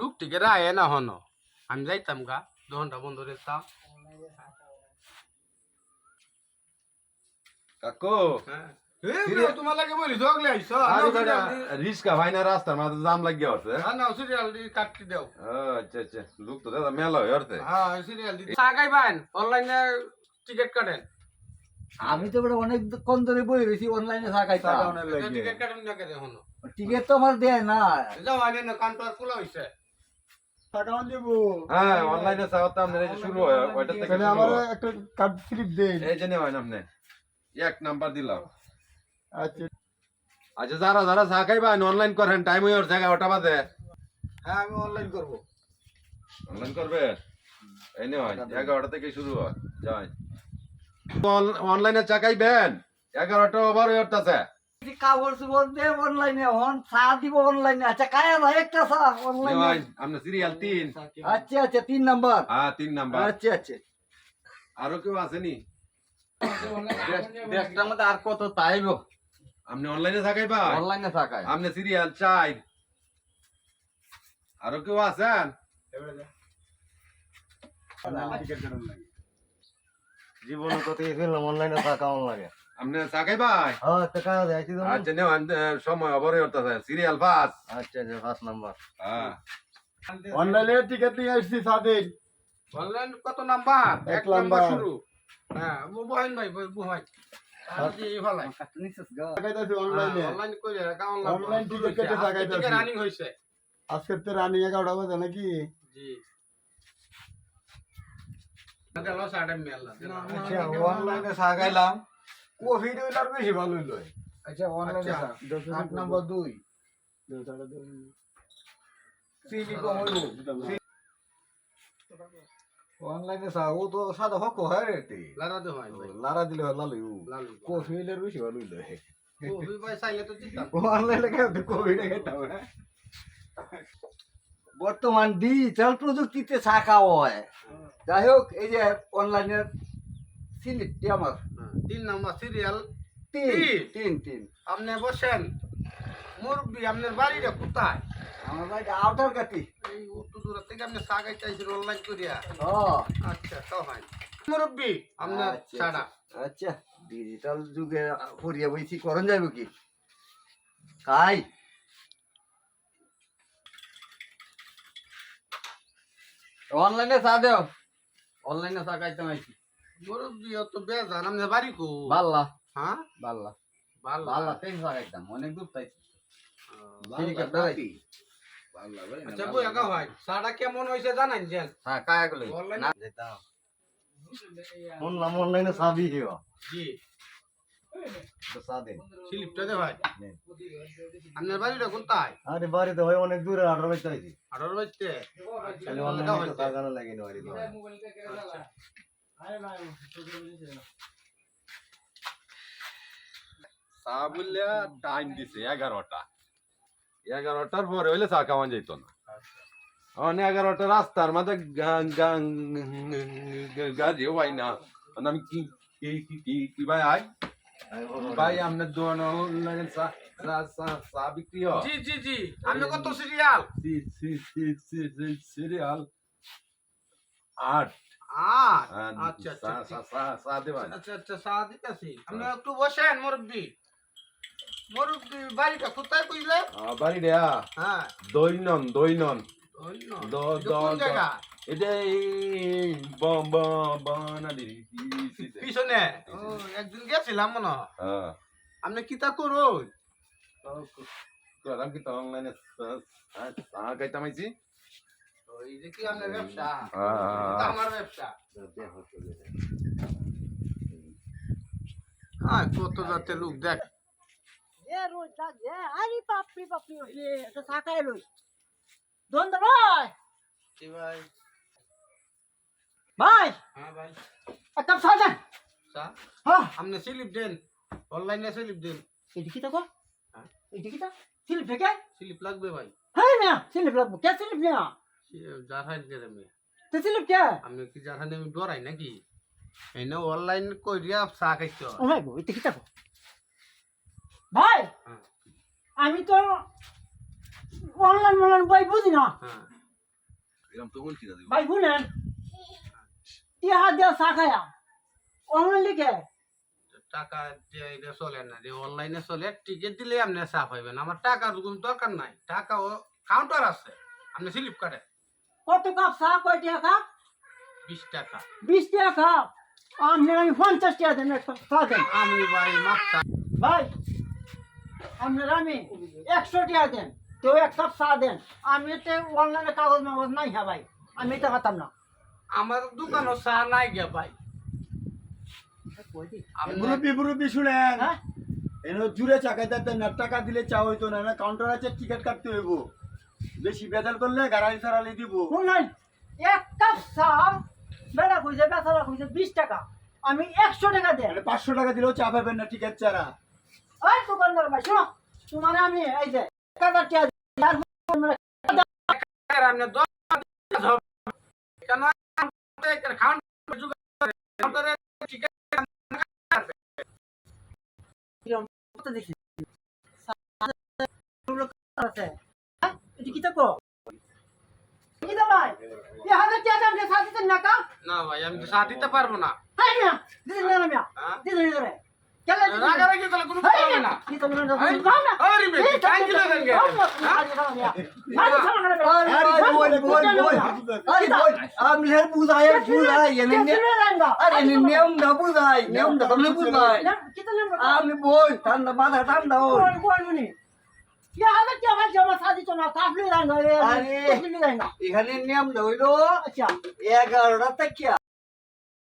লোক টিকে রায় না হন। আমি যাইতাম গা দোকানটা বন্ধ রেখতাম কাকু হ্যাঁ। তোমার লাগে বলি জগলে আইস। রিস্কা ভাই না রাস্তার মাঝে জাম লাগিয়ে হচ্ছে না সিরিয়াল দি কাটতে দাও। আচ্ছা আচ্ছা। লোক তো দাদা মেলা হয়ে হচ্ছে হ্যাঁ সিরিয়াল দি। সাগাই বাইন অনলাইনে টিকিট কাটেন। আমি তো বেটা অনেক কোন ধরে বই রয়েছি অনলাইনে থাকাইতাম টিকিট কাটেন না হন টিকিট তো আমার দেয় না। যাও আনে না কাউন্টার খোলা হইছে। হ্যাঁ অনলাইনে চাওয়াতে আপনার এই যে শুরু হয় ওইটা থেকে আমার একটা কার্ড স্লিপ দেন এই যে নেওয়া আপনি। এক নাম্বার দিলাম। আচ্ছা। আচ্ছা যারা যারা চা খাইবেন অনলাইন করেন টাইম হয়ে ওর জায়গা ওটা বাজে হ্যাঁ আমি অনলাইন করব। অনলাইন করবে? এই এগারোটা থেকে শুরু হয় যাই। অনলাইনে চা খাইবেন এগারোটা ওভার হয়ে উঠতেছে কাপড় চোপড় দে অনলাইনে হন চা দিব অনলাইনে। আচ্ছা কায়া না একটা চা অনলাইনে। নেওয়াই সিরিয়াল তিন। আচ্ছা আচ্ছা তিন নাম্বার। হ্যাঁ তিন নাম্বার। আচ্ছা আচ্ছা। আরও কেউ আসেনি? দেশটার মধ্যে আর কত তাইব? আপনি অনলাইনে থাকাই ভাই। অনলাইনে থাকায় আপনি সিরিয়াল চাই। আরও কেউ আছেন? জীবনে কত ফেললাম অনলাইনে থাকা লাগে? আপনি থাকাই ভাই? হ্যাঁ তো। কায়া দেয় আচ্ছা নেওয়ান সময় অবরে উঠতেছে সিরিয়াল পাঁচ আচ্ছা আচ্ছা পাঁচ নাম্বার হ্যাঁ। অনলাইনে টিকিট নিয়ে আসছি সাদিন অনলাইন কত নাম্বার? এক নাম্বার। শুরু। হ্যাঁ বহাইন ভাই বহাই আমি ভালাই টাকাইতাছি অনলাইনে। অনলাইন করে অনলাইন Online ticket কেটে লাগাইতাছি। রানিং হইছে। আজকে তো রানি এগারোটা বাজে নাকি? জি। গেল সাড়ে মেলা আচ্ছা অনলাইনে সাগাইলাম। বেশি ভালো হইল আচ্ছা অনলাইনে আচ্ছা। আট নাম্বার দুই। চিনি কম হইব। অনলাইনে চা তো সাদা হক হয় রে লারা দে দিলে হয় লালু লালু কফি বেশি ভালো হইল ও ভাই চাইলে তো জিততাম। অনলাইনে কেন কফি খেতাম বর্তমান ডিজিটাল প্রযুক্তিতে চা খাওয়া হয়। যাই হোক এই যে অনলাইনের সিলিপটি আমার। হ্যাঁ, তিন নাম্বার সিরিয়াল তিন তিন? তিন আপনি বসেন। মুরব্বী আপনার বাড়িটা কোথায়? আমার বাড়ি আউটার কাটি এই অত দূর থেকে আপনি সাগাই চাইছেন অনলাইন করিয়া? ও। আচ্ছা তো হয়। মুরব্বী আপনার আচ্ছা, ছাড়া। আচ্ছা ডিজিটাল যুগে করিয়া বইছি করন যাইব কি? কাই অনলাইনে চা দেও। অনলাইনে চা খাইতাম আইছি মুরব্বী অত বেজান আমি বাড়ি কো বাল্লা। হ্যাঁ? বাল্লা। ভালো বাল্লা তেইশ চা খাইতাম অনেক দূর তাইছি আচ্ছা বই একা ভাই সাড়া কেমন হয়েছে জানাইন যে হ্যাঁ কায়া গেল। অনলাইনে শুনলাম অনলাইনে সাবি দিয়ে জি। স্লিপটা দে ভাই আপনার বাড়িটা আরে বাড়িতে ভাই অনেক দূরে আঠারো বাজতে আইছি আঠারো আচ্ছা, চা বললে টাইম দিছে এগারোটা এগারোটার পরে হইলে চা খাওয়া যেত না অন এগারোটা রাস্তার মাঝে গাড়িও পাই না আমি কি কি কি কি কি ভাই আই ভাই আপনার দোকান অনলাইনে চা বিক্রি হয়। জি জি জি। আপনি কত সিরিয়াল সিরিয়াল আট। আট? আচ্ছা আচ্ছা চা আচ্ছা আচ্ছা চা দিতেছি। আপনি একটু বসেন মুরব্বী। মুরব্বী বাড়িটা কোথায় কইলে? হ্যাঁ। দৈনন দৈনন। এটা পিছনে? একদিন গেছিলাম মনে হয়। হ্যাঁ। আপনি কিতা করুন? করলাম কি তো অনলাইনে? চা খাইতাম আইছি ওই যে কি আপনার ব্যবসা? হ্যাঁ। এটা আমার ব্যবসা। হ্যাঁ কত যাতে লোক দেখ। এ রোজ যাক এ আরে এটা দন্দ ভাই। কি ভাই? ভাই। হ্যাঁ ভাই। একটা সাজা চা হ্যাঁ আপনি স্লিপ দেন অনলাইনে স্লিপ দেন। এটি কি তো হ্যাঁ। এটি কি তো? স্লিপ থেকে স্লিপ লাগবে ভাই। হ্যাঁ না স্লিপ লাগবো। কে স্লিপ না জারহাই গেলে মেয়ে? তো স্লিপ কে? আমি কি জারহাই আমি ডরাই নাকি? এনে অনলাইন কইরিয়া চা খাইতে হয়। ও মাই গড এটি কি তো ভাই হ্যাঁ। আমি তো অনলাইন অনলাইন ভাই বুঝি না। হ্যাঁ। এরকম তো বলছি না ভাই শুনেন টিয়া দেওয়া চা খায়া। অনলাইন লিখে টাকা দিয়ে এটা চলে না যে অনলাইনে চলে টিকিট দিলে আপনি চা পাইবেন আমার টাকার কোনো দরকার নাই। টাকা ও কাউন্টার আছে আপনি স্লিপ কাটে। কত কাপ চা? কয় টাকা বিশ টাকা। বিশ টাকা আপনি আমি পঞ্চাশ টাকা দেন চা দেন। আমি ভাই মাপটা ভাই আপনার আমি একশো টাকা দেন। তো এক কাপ চা দেন। আমি তো অনলাইনে কাগজ মাগজ নাই হ্যাঁ ভাই। আমি এটা খাতাম না। আমার দোকানও চা নাই গে ভাই। মুরব্বী মুরব্বী শুনেন। হ্যাঁ? এনে জুড়ে চাকা দিতে না টাকা দিলে চা হইতো না না কাউন্টার আছে টিকিট কাটতে হইব। বেশি বেজাল করলে গাড়াই সারালি দিব। শুনলেন এক কাপ চা বেড়া খুঁজে বেচারা খুঁজে বিশ টাকা। আমি একশো টাকা মানে পাঁচশো টাকা দিলেও চা পাবেন না টিকিট ছাড়া। ওই দোকানদার ভাই শোনো তোমার আমি এই যে এক হাজার টাকা দিই, আর আপনি দশ কেন কাউন্টারে টিকিট কত দেখি আছে হ্যাঁ? এটা কি থাকো কি দা ভাই এ হাজার টাকা আপনি সাথে দেন না কা না ভাই আমি তো চা দিতে পারব না হাই মিয়া দিদিন না মিয়া হ্যাঁ? দিদিন ধরে আমি বল ঠান্ডা মাথা ঠান্ডা ও এখানে নিয়ম হইল আচ্ছা। এগারোটা থেকে